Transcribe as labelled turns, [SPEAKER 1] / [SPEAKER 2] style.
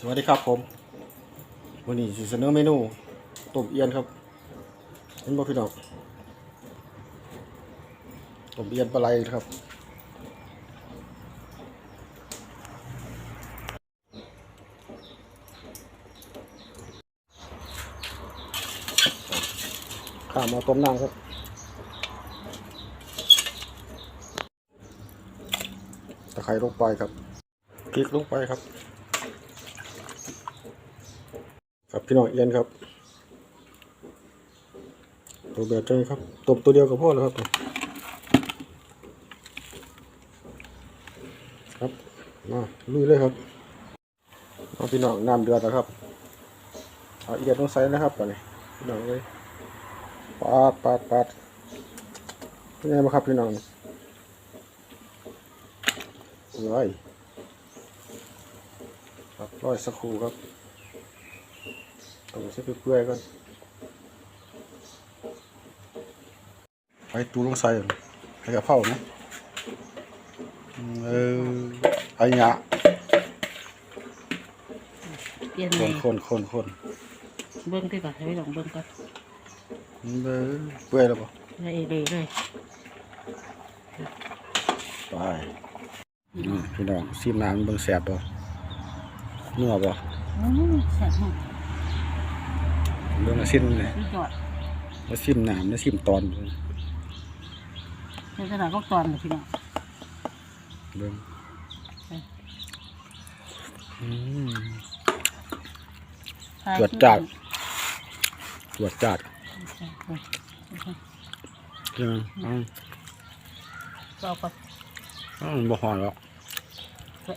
[SPEAKER 1] สวัสดีครับผมวันนี้สิเสนอเมนูต้มเอียนครับเห็นบ่พี่น้องต้มเอียนปลาไหลครับข้าวมาต้มน้ำครับตะไคร้ลงไปครับพริกลงไปครับ ครับพี่น้องเอียนครับตัวแบบนี้ครับตบตัวเดียวกับพ่อแล้วครับ ครับมาลุยเลยครับเอาพี่น้องน้ำเดือดแล้วครับเอาเอียนต้องใส่นะครับก่อนเลยพี่น้องเลยปาดปาดปาดเป็นไงบ้างครับพี่น้องร้อยครับร้อยสักครู่ครับ ต้องใช้เปื่อยๆก่อนไปตูลงใส่ไปกับเผานะอืมเออไอ้หยะ
[SPEAKER 2] เปลี่ยน
[SPEAKER 1] ค
[SPEAKER 2] ใหม่
[SPEAKER 1] นคนคนคน
[SPEAKER 2] เบิ้งที่ก่อนให้ลองเบิ้งก่อน
[SPEAKER 1] เออเปื่อยแล้วป่ะ
[SPEAKER 2] เลยเลยเลย
[SPEAKER 1] ไปอืมพี่น้องซีมน้ำเบิ่งแสบป่ะนัวป่ะ
[SPEAKER 2] อืมแซ่บมาก
[SPEAKER 1] เบิ่งมาซิมเลย
[SPEAKER 2] พี่จอด
[SPEAKER 1] มาซิมน้ำมาซิมตอน
[SPEAKER 2] ในขนาดก็ตอนเลยพี่น้อง
[SPEAKER 1] เบิ่งอืมตรวจจัดตรวจจัดใช่ไหมอืม
[SPEAKER 2] เราก็
[SPEAKER 1] อืมบ่หอนหรอกอืม